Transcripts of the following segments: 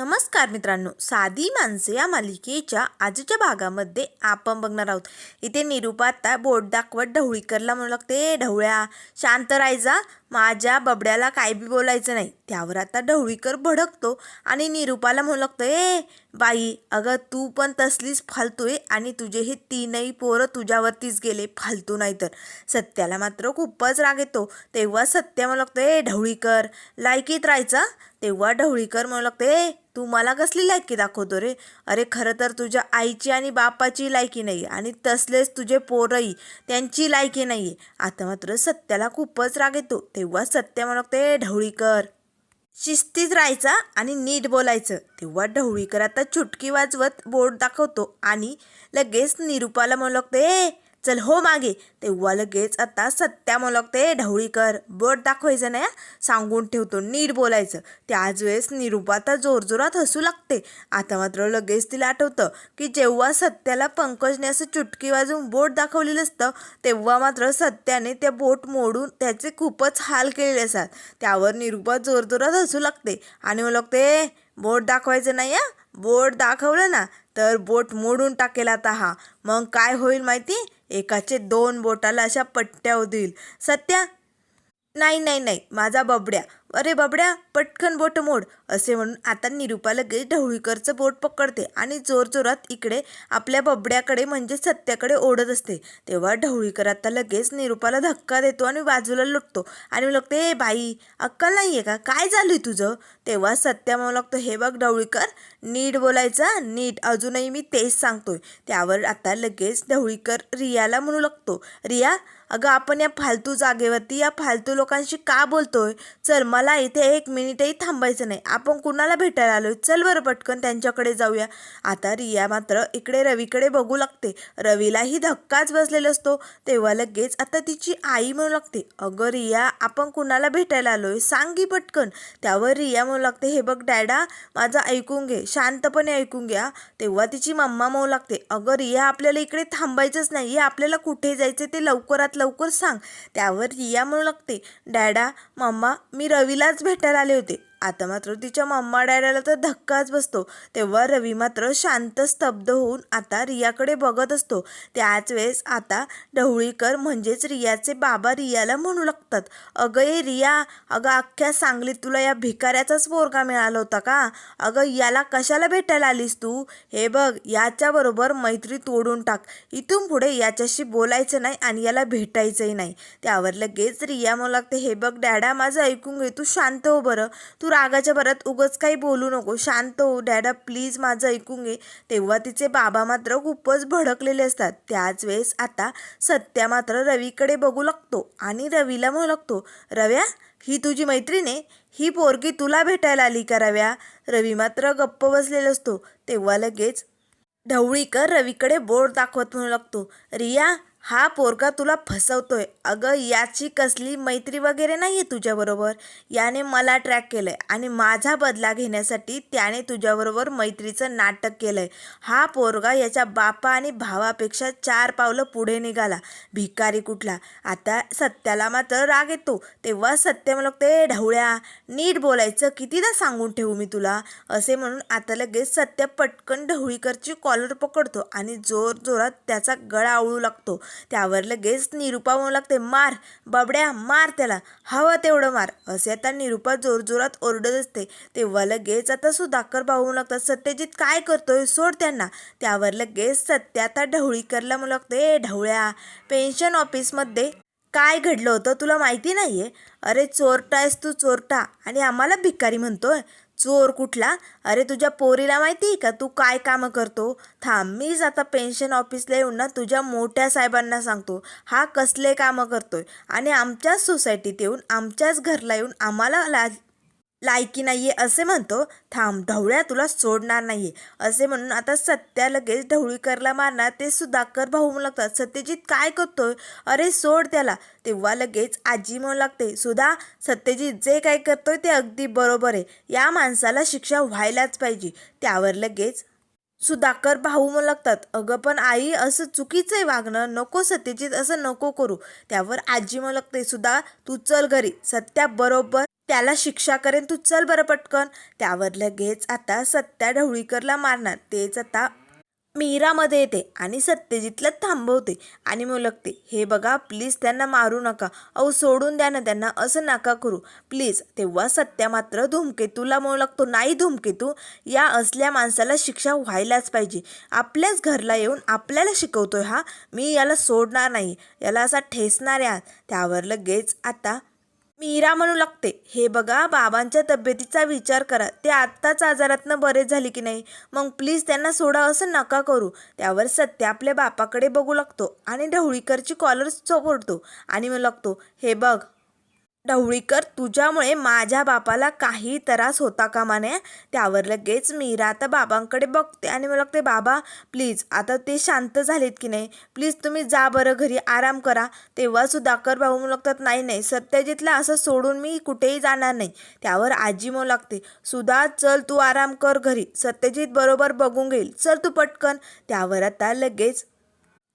नमस्कार मित्रांनो साधी माणसे या मालिकेच्या आजच्या भागामध्ये आपण बघणार आहोत. इथे निरूपा आता बोट दाखवत ढवळीकरला म्हणू लागते ढवळ्या शांत राहायचा माझ्या बबड्याला काय बी बोलायचं नाही. त्यावर आता ढवळीकर भडकतो आणि निरूपाला म्हणू लागतो ए बाई अगं तू पण तसलीच फालतोय आणि तुझे हे तीनही पोरं तुझ्यावरतीच गेले फालतू नाही तर सत्याला मात्र खूपच राग येतो. तेव्हा सत्या म्हणू लागतो ए ढवळीकर लायकीत राहायचा? तेव्हा ढवळीकर म्हणू लागते ए तू मला कसली लायकी दाखवतो रे? अरे खरं तर तुझ्या आईची आणि बापाची लायकी नाही आणि तसलेच तुझे पोरही त्यांची लायकी नाही आहे आता मात्र सत्याला खूपच राग येतो. तेव्हा सत्य म्हणू लागते ढवळीकर. शिस्तीत राहायचा आणि नीट बोलायचं. तेव्हा ढवळीकर आता चुटकी वाजवत बोर्ड दाखवतो आणि लगेच निरूपाला म्हणू लागते ए चल हो मागे. तेव्हा लगेच आता सत्या मोलगते ढवळीकर बोट दाखवायचं ना सांगून ठेवतो नीट बोलायचं. त्याच वेळेस निरुपा आता जोरजोरात हसू लागते. आता मात्र लगेच तिला आठवतं की जेव्हा सत्याला पंकजने असं चुटकी वाजवून बोट दाखवलेलं असतं तेव्हा मात्र सत्याने त्या बोट मोडून त्याचे खूपच हाल केलेले असतात. त्यावर निरूपा जोरजोरात हसू लागते आणि मोलगते बोट दाखवायचं नाही बोट दाखवलं ना तर बोट मोडून टाकेल आता हा. मग काय होईल माहिती? एकाचे दोन बोटाला अशा पट्ट्या होतील सत्या नाही नाही नाही माझा बबड्या. अरे बबड्या पटकन बोट मोड असे म्हणून आता निरुपा लगेच ढवळीकरचं बोट पकडते आणि जोरजोरात इकडे आपल्या बबड्याकडे म्हणजे सत्याकडे ओढत असते. तेव्हा ढवळीकर आता लगेच निरुपाला धक्का देतो आणि बाजूला लुटतो आणि मग लागते हे बाई अक्कल नाही आहे का? काय झालं तुझं? तेव्हा सत्या म्हणू लागतो हे बघ ढवळीकर नीट बोलायचा नीट अजूनही मी तेच सांगतोय. त्यावर आता लगेच ढवळीकर रियाला म्हणू लागतो रिया अगं आपण या फालतू जागेवरती या फालतू लोकांशी का बोलतोय? चल मला इथे एक मिनिटही थांबायचं नाही. आपण कुणाला भेटायला आलोय? चल बरं पटकन त्यांच्याकडे जाऊया. आता रिया मात्र इकडे रवीकडे बघू लागते. रवीलाही धक्काच बसलेला असतो. तेव्हा लगेच आता तिची आई म्हणू लागते अगं रिया आपण कुणाला भेटायला आलोय? सांग की पटकन. त्यावर रिया म्हणू लागते हे बघ डॅडा माझं ऐकून घे शांतपणे ऐकून घ्या. तेव्हा तिची मम्मा म्हणू लागते अगं रिया आपल्याला इकडे थांबायचंच नाही आपल्याला कुठे जायचं ते लवकरात लवकर सांग. त्यावर रिया म्हणू लागते डॅडा मम्मा मी रवीलाच भेटायला आले होते. आता मात्र तिच्या मम्मा डॅडाला तर धक्काच बसतो. तेव्हा रवी मात्र शांत स्तब्ध होऊन आता रियाकडे बघत असतो. त्याच वेळेस आता ढवळीकर म्हणजेच रियाचे बाबा रियाला म्हणू लागतात. अगं ए रिया अगं अख्ख्या सांगलीत तुला या भिकाऱ्याचाच पोरगा मिळाला होता का? अगं याला कशाला भेटायला आलीस तू? हे बघ याच्याबरोबर मैत्री तोडून टाक. इथून पुढे याच्याशी बोलायचं नाही आणि याला भेटायचंही नाही. त्यावर लगेच रिया म्हणू लागते हे बघ डॅडा माझं ऐकून घे तू शांत हो बरं. तू तू रागाच्या भरात उगच काही बोलू नको. शांत हो डॅडा प्लीज माझं ऐकून घे. तेव्हा तिचे बाबा मात्र खूपच भडकलेले असतात. त्याच वेळेस आता सत्या मात्र रवीकडे बघू लागतो आणि रवीला म्हणू लागतो रव्या ही तुझी मैत्रीण आहे? ही पोरगी तुला भेटायला आली का रव्या? रवी मात्र गप्प बसलेला असतो. तेव्हा लगेच ढवळीकर रवीकडे बोर्ड दाखवत म्हणू लागतो रिया हा पोरगा तुला फसवतोय. अगं याची कसली मैत्री वगैरे नाही आहे तुझ्याबरोबर. याने मला ट्रॅक केलं आहे आणि माझा बदला घेण्यासाठी त्याने तुझ्याबरोबर मैत्रीचं नाटक केलं आहे हा पोरगा याच्या बापा आणि भावापेक्षा चार पावलं पुढे निघाला. भिकारी कुठला? आता सत्याला मात्र राग येतो. तेव्हा सत्य म्हणू ते ढवळ्या नीट बोलायचं कितीदा सांगून ठेवू मी तुला? असे म्हणून आता लगेच सत्य पटकन ढवळीकरची कॉलर पकडतो आणि जोर जोरात त्याचा गळा आवळू लागतो. त्यावर लगेच निरूपा म्हणू लागते मार बाबड्या मार त्याला हवं तेवढं मार. असे आता निरूपा जोरजोरात ओरडत असते. तेव्हा लगेच आता सुधाकर भाऊ म्हणू लागतात सत्यजित काय करतोय सोड त्यांना. त्यावर लगेच सत्य आता ढवळीकरला म्हणू लागते "ए, ढवळ्या पेन्शन ऑफिसमध्ये काय घडलं होतं तुला माहिती नाही आहे अरे चोरटा आहेस तू चोरटा आणि आम्हाला भिकारी म्हणतोय. चोर कुठला? अरे तुझ्या पोरीला माहिती आहे का? तू काय कामं करतो? थांब मीच आता पेन्शन ऑफिसला येऊन ना तुझ्या मोठ्या साहेबांना सांगतो. हा कसले कामं करतोय? आणि आमच्याच सोसायटीत येऊन आमच्याच घरला येऊन आम्हाला ला लायकी नाही आहे असे म्हणतो. थांब ढवळ्या तुला सोडणार नाही असे म्हणून आता सत्या लगेच ढवळीकरला मारणार. ते सुधाकर भाऊ म्हणू लागतात सत्यजित काय करतोय? अरे सोड त्याला. तेव्हा लगेच आजी म्हणू लागते सुधा सत्यजित जे काय करतोय ते अगदी बरोबर आहे. या माणसाला शिक्षा व्हायलाच पाहिजे. त्यावर लगेच सुधाकर भाऊ म्हणू लागतात अगं पण आई असं चुकीचं आहे वागणं. नको सत्यजित असं नको करू. त्यावर आजी म्हणू लागते सुधा तू चल घरी. सत्या बरोबर त्याला शिक्षा करेन तू चल बरं पटकन. त्यावर लगेच आता सत्या ढवळीकरला मारणार. तेच आता मीरामध्ये येते आणि सत्यजितला थांबवते आणि मुलगते. हे बघा प्लीज त्यांना मारू नका. अहो सोडून द्या ना त्यांना. असं नका करू. प्लीज तेव्हा सत्या मात्र धूमकेतूला मुलगतो. नाही धूमकेतू या असल्या माणसाला शिक्षा व्हायलाच पाहिजे. आपल्याच घरला येऊन आपल्याला शिकवतोय हा. मी याला सोडणार नाही. याला असा ठेसणार आहे त्यावर लगेच आता मीरा म्हणू लागते हे बघा बाबांच्या तब्येतीचा विचार करा. ते आत्ताच आजारातनं बरे झाले की नाही? मग प्लीज त्यांना सोडा असं नका करू. त्यावर सत्य आपल्या बापाकडे बघू लागतो आणि ढवळीकरची कॉलर चोपडतो आणि मग लागतो हे बघ ढवळीकर तुझ्यामुळे माझ्या बापाला काही त्रास होता कामा नये त्यावर लगेच मीरा आता बाबांकडे बघते आणि मला लागते बाबा प्लीज आता ते शांत झालेत की नाही? प्लीज तुम्ही जा बरं घरी आराम करा. तेव्हा सुधाकर भाऊ म्हणू लागतात नाही नाही सत्यजितला असं सोडून मी कुठेही जाणार नाही. त्यावर आजी म्हणू लागते सुधा चल तू आराम कर घरी. सत्यजित बरोबर बघून घेईल. चल तू पटकन. त्यावर आता लगेच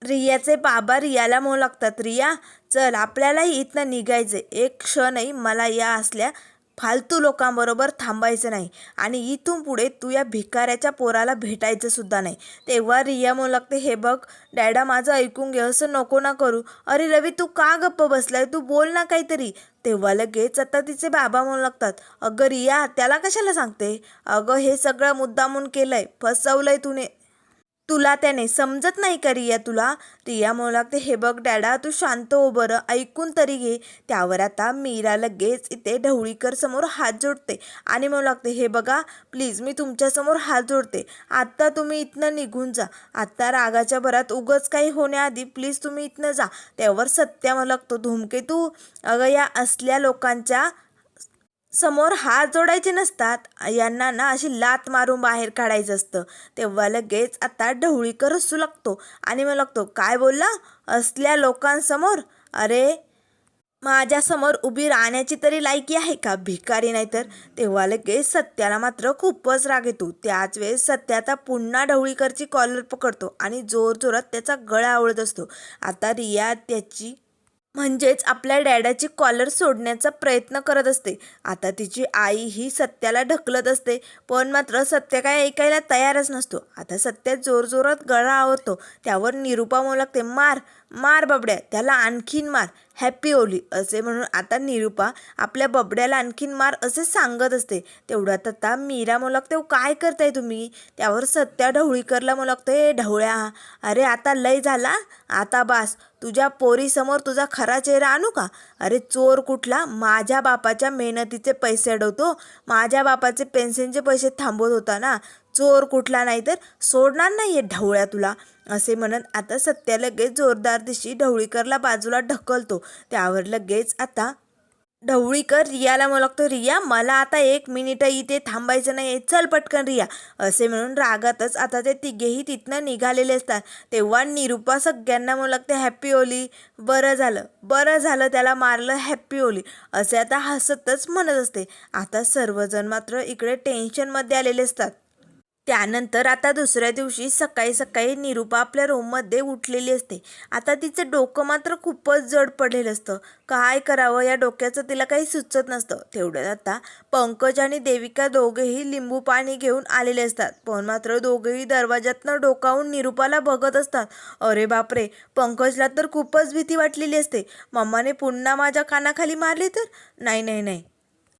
रियाचे बाबा रियाला म्हणू लागतात रिया चल आपल्यालाही इथनं निघायचं एक क्षणही मला या असल्या फालतू लोकांबरोबर थांबायचं नाही आणि इथून पुढे तू या भिकाऱ्याच्या पोराला भेटायचं सुद्धा नाही. तेव्हा रिया म्हणू लागते हे बघ डॅडा माझं ऐकून घे असं नको ना करू. अरे रवी तू का गप्प बसलाय? तू बोल ना काहीतरी. तेव्हा लगेच आता तिचे बाबा म्हणू लागतात अगं रिया त्याला कशाला सांगते? अगं हे सगळं मुद्दामून केलंय फसवलंय तुने. तुला त्याने समजत नाही का रिया तुला? रिया म्हणू लागते हे बघ डॅडा तू शांत हो बरं ऐकून तरी घे. त्यावर आता मीरा लगेच इथे ढवळीकर समोर हात जोडते आणि म्हणू लागते हे बघा प्लीज मी तुमच्यासमोर हात जोडते. आत्ता तुम्ही इथनं निघून जा. आत्ता रागाच्या भरात उगच काही होण्याआधी प्लीज तुम्ही इथनं जा. त्यावर सत्या म्हणू लागतो धूमकेतू अगं या असल्या लोकांच्या समोर हात जोडायचे नसतात यांना ना अशी लात मारून बाहेर काढायचं असतं. तेव्हा लगेच आता ढवळीकर हसू लागतो आणि मग लागतो काय बोलला? असल्या लोकांसमोर? अरे माझ्यासमोर उभी राहण्याची तरी लायकी आहे का? भिकारी नाही तर? तेव्हा लगेच सत्याला मात्र खूपच राग येतो. त्याच वेळेस सत्या आता पुन्हा ढवळीकरची कॉलर पकडतो आणि जोरजोरात त्याचा गळा आवळत असतो. आता रिया त्याची म्हणजेच आपल्या डॅडाची कॉलर सोडण्याचा प्रयत्न करत असते. आता तिची आई ही सत्याला ढकलत असते पण मात्र सत्य काय ऐकायला तयारच नसतो. आता सत्या जोरजोरात गळा आवडतो त्यावर निरुपा म्हणू लागते मार मार बबड्या त्याला आणखीन मार हॅप्पी ओली असे म्हणून आता निरुपा आपल्या बबड्याला आणखीन मार असे सांगत असते. तेवढ्यात आता मीरा म्हणू लागते काय करताय तुम्ही? त्यावर सत्या ढवळीकरला म्हणू हे ढवळ्या अरे आता लय झाला आता बास तुझ्या पोरीसमोर तुझा खरा चेहरा आणू का? अरे चोर कुठला? माझ्या बापाच्या मेहनतीचे पैसे अडवतो. माझ्या बापाचे पेन्शनचे पैसे थांबवत होता ना. चोर कुठला नाही तर सोडणार नाही आहे ढवळ्या तुला. असे म्हणत आता सत्या लगेच जोरदार दिशी ढवळीकरला बाजूला ढकलतो. त्यावर लगेच आता ढवळीकर रियाला म्हणू लागतो रिया मला आता एक मिनिट इथे थांबायचं नाही चल पटकन रिया. असे म्हणून रागातच आता ते तिघेही तिथनं निघालेले असतात. तेव्हा निरुपा सगळ्यांना म्हणू लागतं हॅप्पी ओली बरं झालं. बरं झालं त्याला मारलं हॅप्पी ओली असे आता हसतच म्हणत असते. आता सर्वजण मात्र इकडे टेन्शनमध्ये आलेले असतात. त्यानंतर आता दुसऱ्या दिवशी सकाळी सकाळी निरुपा आपल्या रूममध्ये उठलेली असते. आता तिचं डोकं मात्र खूपच जड पडलेलं असतं. काय करावं? या डोक्याचं तिला काही सुचत नसतं. तेवढ्यात आता पंकज आणि देविका दोघेही लिंबू पाणी घेऊन आलेले असतात. पण मात्र दोघेही दरवाजातनं डोकावून निरुपाला बघत असतात. अरे बापरे! पंकजला तर खूपच भीती वाटलेली असते. मम्माने पुन्हा माझ्या कानाखाली मारली तर? नाही नाही नाही.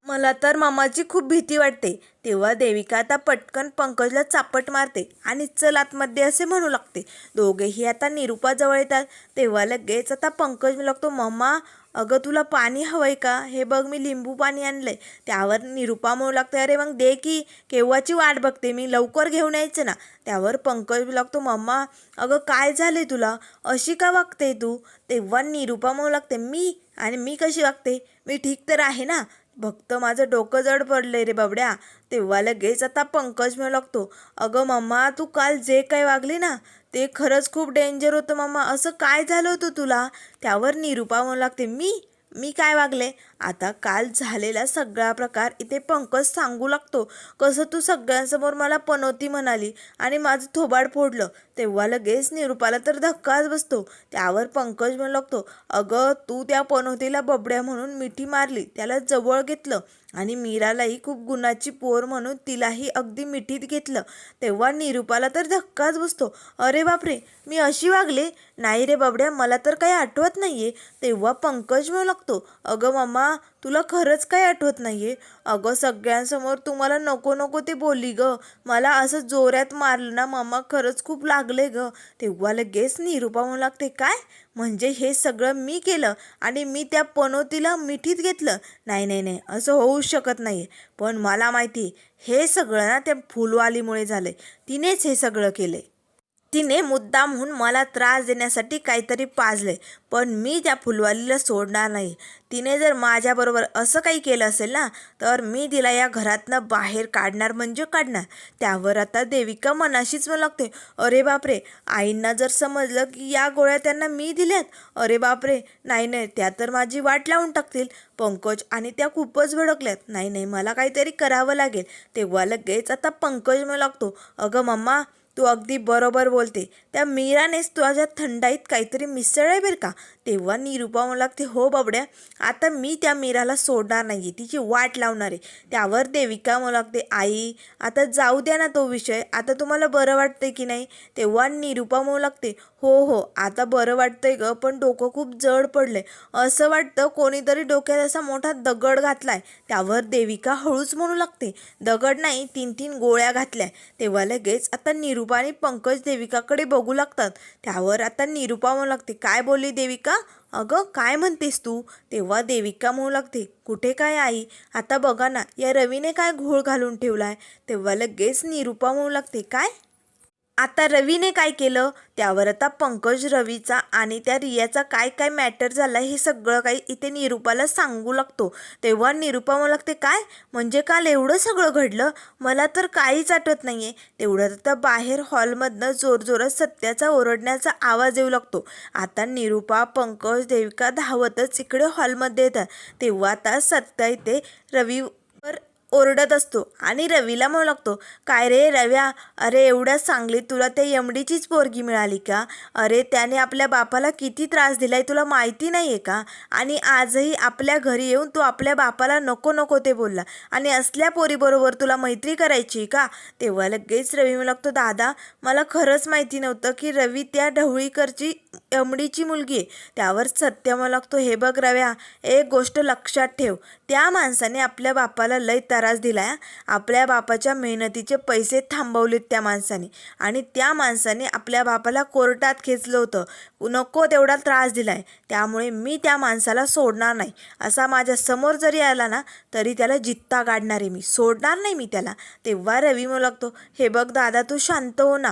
मला तर मामाची खूप भीती वाटते. तेव्हा देविका आता पटकन पंकजला चापट मारते आणि चल आतमध्ये असे म्हणू लागते. दोघेही आता निरुपाजवळ येतात. तेव्हा लगेच आता पंकज लागतो मम्मा अगं तुला पाणी हवंय का? हे बघ मी लिंबू पाणी आणलंय. त्यावर निरुपा म्हणू लागते अरे मग दे की केव्हाची वाट बघते? मी लवकर घेऊन यायचं ना. त्यावर पंकज लागतो मम्मा अगं काय झालंय तुला? अशी का वागते तू? तेव्हा निरुपा म्हणू लागते मी? आणि मी कशी वागते? मी ठीक तर आहे ना? फक्त माझं डोकं जड पडलंय रे बाबड्या. तेव्हा लगेच आता पंकज म्हणू लागतो अगं मम्मा तू काल जे काय वागली ना ते खरंच खूप डेंजर होतं मम्मा. असं काय झालं होतं तुला? त्यावर निरुपा म्हणू लागते मी मी काय वागले? आता काल झालेला सगळा प्रकार इथे पंकज सांगू लागतो. कसं तू सगळ्यांसमोर मला पनोती म्हणाली आणि माझं थोबाड फोडलं. तेव्हा लगेच निरुपाला तर धक्काच बसतो. त्यावर पंकज म्हणू लागतो अगं तू त्या पनोतीला बबड्या म्हणून मिठी मारली त्याला जवळ घेतलं आणि मीरालाही खूप गुणाची पोर म्हणून तिलाही अगदी मिठीत घेतलं. तेव्हा निरूपाला तर धक्काच बसतो. अरे बापरे मी अशी वागले? नाही रे बाबड्या मला तर काही आठवत नाही आहे तेव्हा पंकज म्हणू लागतो अगं मम्मा तुला खरंच काही आठवत नाही आहे अगं सगळ्यांसमोर तुम्हाला नको नको ते बोलली ग. मला असं जोरात मारलं ना मम्मा खरंच खूप लागले ग. तेव्हा लगेच निरूपा म्हणू लागते काय? म्हणजे हे सगळं मी केलं आणि मी त्या पनोतीला मिठीत घेतलं? नाही नाही नाही असं होऊ शकत नाही पण मला माहिती हे सगळं ना त्या फुलवालीमुळे झालं तिनेच हे सगळं केलंय. तिने मुद्दामहून मला त्रास देण्यासाठी काहीतरी पाजले. पण मी त्या फुलवालीला सोडणार नाही. तिने जर माझ्याबरोबर असं काही केलं असेल ना तर मी तिला या घरातनं बाहेर काढणार म्हणजे काढणार. त्यावर आता देविका मनाशीच मला लागते अरे बापरे आईंना जर समजलं की या गोळ्या त्यांना मी दिल्यात. अरे बापरे नाही नाही त्या तर माझी वाट लावून टाकतील. पंकज आणि त्या खूपच भडकल्यात. नाही नाही मला काहीतरी करावं लागेल. तेव्हा लगेच आता पंकज मला लागतो अगं मम्मा तू अगदी बरोबर बोलते. त्या मीरानेच तुझ्या थंडाईत काहीतरी मिसळलंय बरं का? तेव्हा निरूपा मला लागते हो बाबड्या आता मी त्या मीराला सोडणार नाही तिची वाट लावणार आहे. त्यावर देविका मला लागते आई आता जाऊ द्या ना तो विषय आता तुम्हाला बरं वाटते की नाही? तेव्हा निरूपा म्हणू लागते हो हो. आता बरं वाटतंय ग पण डोकं खूप जड पडलंय. असं वाटतं कोणीतरी डोक्यात असा मोठा दगड घातलाय. त्यावर देविका हळूच म्हणू लागते. दगड नाही तीन तीन गोळ्या घातल्या तेव्हा लगेच आता निरुपा आणि पंकज देविकाकडे बघू लागतात. त्यावर आता निरुपा म्हणू लागते काय बोलली देविका? अगं काय म्हणतेस तू? तेव्हा देविका म्हणू लागते कुठे काय आई? आता बघा ना या रवीने काय घोळ घालून ठेवलाय? तेव्हा लगेच निरुपा म्हणू लागते काय? आता रवीने काय केलं? त्यावर आता पंकज रवीचा आणि त्या रियाचा काय काय मॅटर झाला हे सगळं काही इथे निरूपाला सांगू लागतो. तेव्हा निरूपा मला लागते काय? म्हणजे काल एवढं सगळं घडलं? मला तर काहीच आठवत नाहीये. तेवढ्यात आता बाहेर हॉलमधनं जोरजोरात सत्याचा ओरडण्याचा आवाज येऊ लागतो. आता निरूपा पंकज देविका धावतच इकडे हॉलमध्ये येतात. तेव्हा आता सत्या इथे रवी ओरडत असतो आणि रवीला म्हणू लागतो काय रे रव्या? अरे एवढ्या सांगलीत तुला त्या यमडीचीच पोरगी मिळाली का? अरे त्याने आपल्या बापाला किती त्रास दिलाय तुला माहिती नाही आहे का? आणि आजही आपल्या घरी येऊन तू आपल्या बापाला नको नको ते बोलला. आणि असल्या पोरीबरोबर तुला मैत्री करायची का? तेव्हा लगेच रवी म्हणू लागतो दादा मला खरंच माहिती नव्हतं की रवी त्या ढवळीकरची यमडीची मुलगी आहे. त्यावर सत्य मला लागतो हे बघ रव्या एक गोष्ट लक्षात ठेव. त्या माणसाने आपल्या बापाला लय त्रास दिलाय. आपल्या बापाच्या मेहनतीचे पैसे थांबवलेत त्या माणसाने. आणि त्या माणसाने आपल्या बापाला कोर्टात खेचलं होतं. नको तेवढा त्रास दिलाय. त्यामुळे मी त्या माणसाला सोडणार नाही. असा माझ्यासमोर जरी आला ना तरी त्याला जित्ता काढणार आहे मी. सोडणार नाही मी त्याला. तेव्हा रवी मला लागतो हे बघ दादा तू शांत हो ना.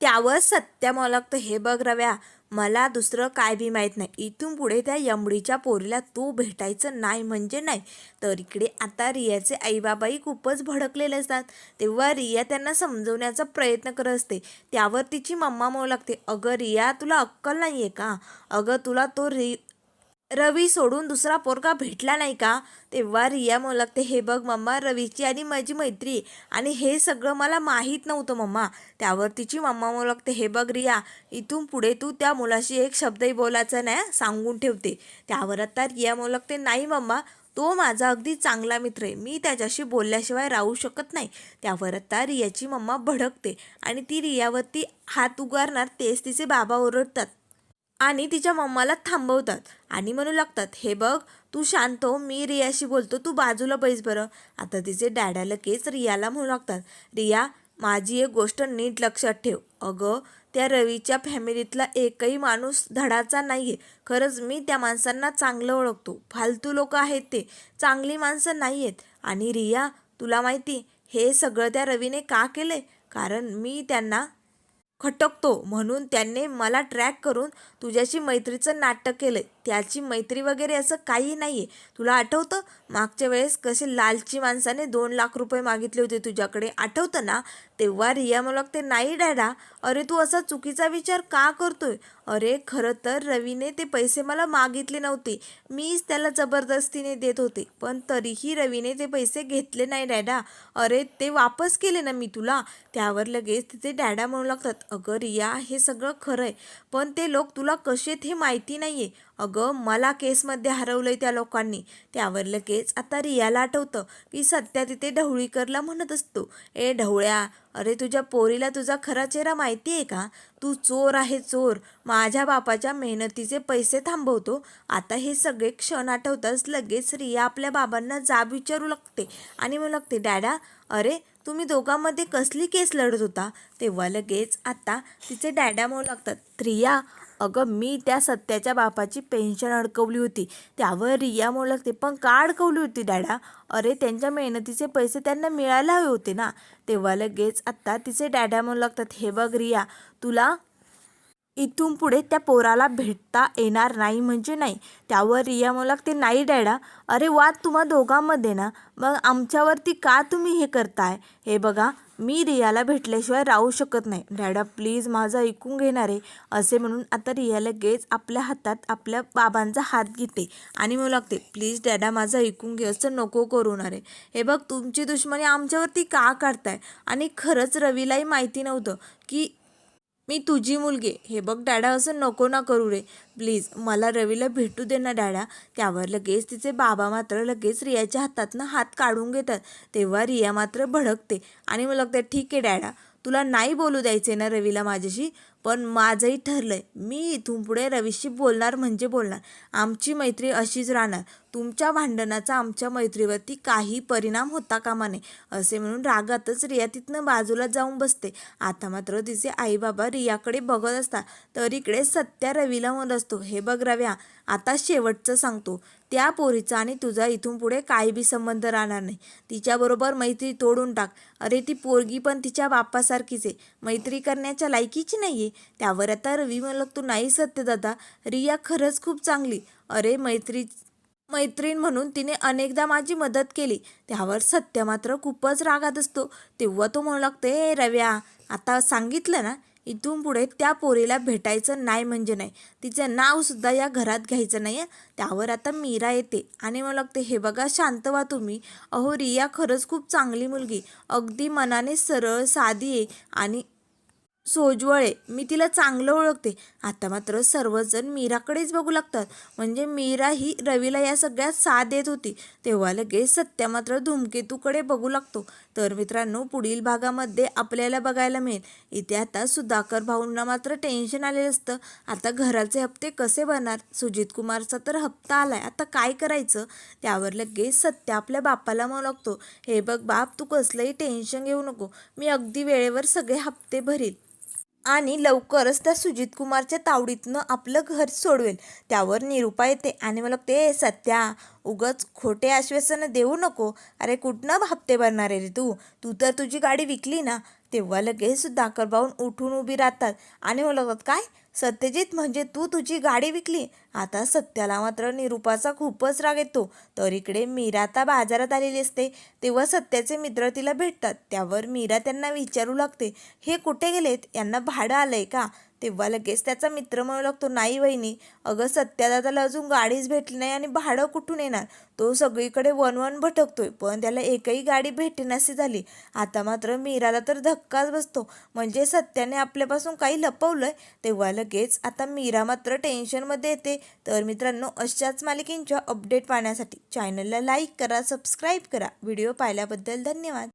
त्यावर सत्या मला लागतं हे बघ रव्या मला दुसरं काय बी माहीत नाही. इथून पुढे त्या यमडीच्या पोरीला तू भेटायचं नाही म्हणजे नाही. तर इकडे आता रियाचे आईबाबाही खूपच भडकलेले असतात. तेव्हा रिया त्यांना समजवण्याचा प्रयत्न करत असते. त्यावर तिची मम्मा म्हणू लागते. अगं रिया तुला अक्कल नाही आहे का? अगं तुला तो रि रवी सोडून दुसरा पोरगा भेटला नाही का? तेव्हा रिया म्हणू लागते हे बघ मम्मा रवीची आणि माझी मैत्री आणि हे सगळं मला माहीत नव्हतं मम्मा. त्यावर तिची मम्मा म्हणू लागते हे बघ रिया इथून पुढे तू त्या मुलाशी एक शब्दही बोलायचा नाही सांगून ठेवते. त्यावर आता रिया म्हणू लागते नाही मम्मा तो माझा अगदी चांगला मित्र आहे. मी त्याच्याशी बोलल्याशिवाय राहू शकत नाही. त्यावर आता रियाची मम्मा भडकते आणि ती रियावरती हात उगारणार तेच तिचे बाबा ओरडतात. आणि तिच्या मम्माला थांबवतात. आणि म्हणू लागतात हे बघ तू शांत हो मी रियाशी बोलतो तू बाजूला बैस बरं. आता तिचे डॅडा लगेच रियाला म्हणू लागतात. रिया माझी एक गोष्ट नीट लक्षात ठेव. अगं त्या रवीच्या फॅमिलीतला एकही माणूस धडाचा नाही आहे खरंच मी त्या माणसांना चांगलं ओळखतो. फालतू लोक आहेत ते. चांगली माणसं नाही आहेत आणि रिया तुला माहिती हे सगळं त्या रवीने का केलं कारण मी त्यांना खटकतो म्हणून त्याने मला ट्रॅक करून तुझ्याशी मैत्रीचं नाटक केलं त्याची मैत्री वगैरे असं काही नाही आहे तुला आठवतं? मागच्या वेळेस कसे लालची माणसाने दोन लाख रुपये मागितले होते तुझ्याकडे? आठवतं ना? तेव्हा रिया मला ते नाही डॅडा अरे तू असा चुकीचा विचार का करतोय? अरे खरं तर रवीने ते पैसे मला मागितले नव्हते. मीच त्याला जबरदस्तीने देत होते. पण तरीही रवीने ते पैसे घेतले नाही डॅडा. अरे ते वापस केले ना मी तुला? त्यावर लगेच तिथे डॅडा म्हणू लागतात अगं रिया हे सगळं खरं आहे पण ते लोक तुला कसे हे माहिती नाही आहे अगं मला केसमध्ये हरवलंय त्या लोकांनी. त्यावरलं केस. आता रियाला आठवतं की सत्या तिथे ढवळीकरला म्हणत असतो. ए ढवळ्या अरे तुझ्या पोरीला तुझा खरा चेहरा माहिती आहे का? तू चोर आहे चोर. माझ्या बापाच्या मेहनतीचे पैसे थांबवतो. आता हे सगळे क्षण आठवताच लगेच रिया आपल्या बाबांना जाब विचारू लागते. आणि मग लागते डॅडा अरे तुम्ही दोघांमध्ये कसली केस लढत होता? तेव्हा लगेच आता तिचे डॅडा म्हणू लागतात रिया अगं मी त्या सत्याच्या बापाची पेन्शन अडकवली होती. त्यावर रिया म्हणू लागते पण का अडकवली होती डॅडा? अरे त्यांच्या मेहनतीचे पैसे त्यांना मिळायला हवे होते ना. तेव्हा लगेच आत्ता तिचे डॅडा म्हणू लागतात हे बघ रिया तुला इथून पुढे त्या पोराला भेटता येणार नाही म्हणजे नाही. त्यावर रिया मला लागते नाही डॅडा अरे वाद तुम्हा दोघांमध्ये ना मग आमच्यावरती का तुम्ही हे करताय? हे बघा मी रियाला भेटल्याशिवाय राहू शकत नाही. डॅडा प्लीज माझं ऐकून घेणार आहे असे म्हणून आता रिया लगेच आपल्या हातात आपल्या बाबांचा हात घेते आणि म्हणू लागते प्लीज डॅडा माझं ऐकून घे असं नको करू आहे हे बघ तुमची दुश्मनी आमच्यावरती का काढताय? आणि खरंच रवीलाही माहिती नव्हतं की मी तुझी मुलगी. हे बघ डॅडा असं नको ना करू रे. प्लीज मला रवीला भेटू दे ना डॅडा. त्यावर लगेच तिचे बाबा मात्र लगेच रियाच्या हातातनं हात काढून घेतात. तेव्हा रिया मात्र भडकते. आणि मग लगते ठीक आहे डॅडा. तुला नाही बोलू द्यायचे ना रवीला माझ्याशी? पण माझंही ठरलंय. मी इथून पुढे रवीशी बोलणार म्हणजे बोलणार. आमची मैत्री अशीच राहणार. तुमच्या भांडणाचा आमच्या मैत्रीवरती काही परिणाम होता कामा नये असे म्हणून रागातच रिया तिथनं बाजूला जाऊन बसते. आता मात्र तिचे आई बाबा रियाकडे बघत असतात. तर इकडे सत्या रवीला म्हणत असतो हे बघ रव्या आता शेवटचं सांगतो. त्या पोरीचा आणि तुझा इथून पुढे काही बी संबंध राहणार नाही. तिच्याबरोबर मैत्री तोडून टाक. अरे ती पोरगी पण तिच्या बाप्पासारखीच आहे. मैत्री करण्याच्या लायकीची नाही आहे त्यावर आता रवी म्हणलं तू नाही सत्य दादा रिया खरंच खूप चांगली. अरे मैत्री मैत्रीण म्हणून तिने अनेकदा माझी मदत केली. त्यावर सत्य मात्र खूपच रागात असतो. तेव्हा तो म्हणू लागतो ए रव्या आता सांगितलं ना इथून पुढे त्या पोरीला भेटायचं नाही म्हणजे नाही. तिचं नावसुद्धा या घरात घ्यायचं नाही त्यावर आता मीरा येते आणि मला लागते हे बघा शांत व्हा तुम्ही. अहो रिया खरंच खूप चांगली मुलगी. अगदी मनाने सरळ साधी आहे आणि सोजवळे. मी तिला चांगलं ओळखते. आता मात्र सर्वजण मीराकडेच बघू लागतात. म्हणजे मीरा ही रवीला या सगळ्यात साथ देत होती. तेव्हा लगेच सत्या मात्र धूमकेतूकडे बघू लागतो. तर मित्रांनो पुढील भागामध्ये आपल्याला बघायला मिळेल. इथे आता सुधाकर भाऊंना मात्र टेन्शन आलेलं असतं. आता घराचे हप्ते कसे भरणार? सुजित कुमारचा तर हप्ता आलाय. आता काय करायचं? त्यावर लगेच सत्या आपल्या बापाला म्हणू लागतो. हे बघ बाप तू कसलंही टेन्शन घेऊ नको. मी अगदी वेळेवर सगळे हप्ते भरील. आणि लवकरच त्या सुजित कुमारच्या तावडीतनं आपलं घर सोडवेल. त्यावर निरुपा येते आणि मला ते सत्या उगच खोटे आश्वासनं देऊ नको. अरे कुठनं हप्ते भरणार आहे रे तू? तू तर तुझी गाडी विकली ना. तेव्हा लगेच दाकर पाहून उठून उभी राहतात आणि मला काय? सत्यजित म्हणजे तू तुझी गाडी विकली. आता सत्याला मात्र निरुपाचा खूपच राग येतो. तर इकडे मीरा आता बाजारात आलेली असते. तेव्हा सत्याचे मित्र तिला भेटतात. त्यावर मीरा त्यांना विचारू लागते. हे कुठे गेलेत? यांना भाडं आलंय का? तेव्हा लगेच त्याचा मित्र म्हणू लागतो नाही वहिनी अगं सत्यादादाला अजून गाडीच भेटली नाही आणि भाडं कुठून येणार? तो सगळीकडे वन वन भटकतोय पण त्याला एकही गाडी भेटेनाशी झाली. आता मात्र मीराला तर धक्काच बसतो. म्हणजे सत्याने आपल्यापासून काही लपवलंय? तेव्हा लगेच आता मीरा मात्र टेन्शनमध्ये येते. तर मित्रांनो अशाच मालिकेंच्या अपडेट पाहण्यासाठी चॅनलला लाईक करा सबस्क्राईब करा. व्हिडिओ पाहिल्याबद्दल धन्यवाद.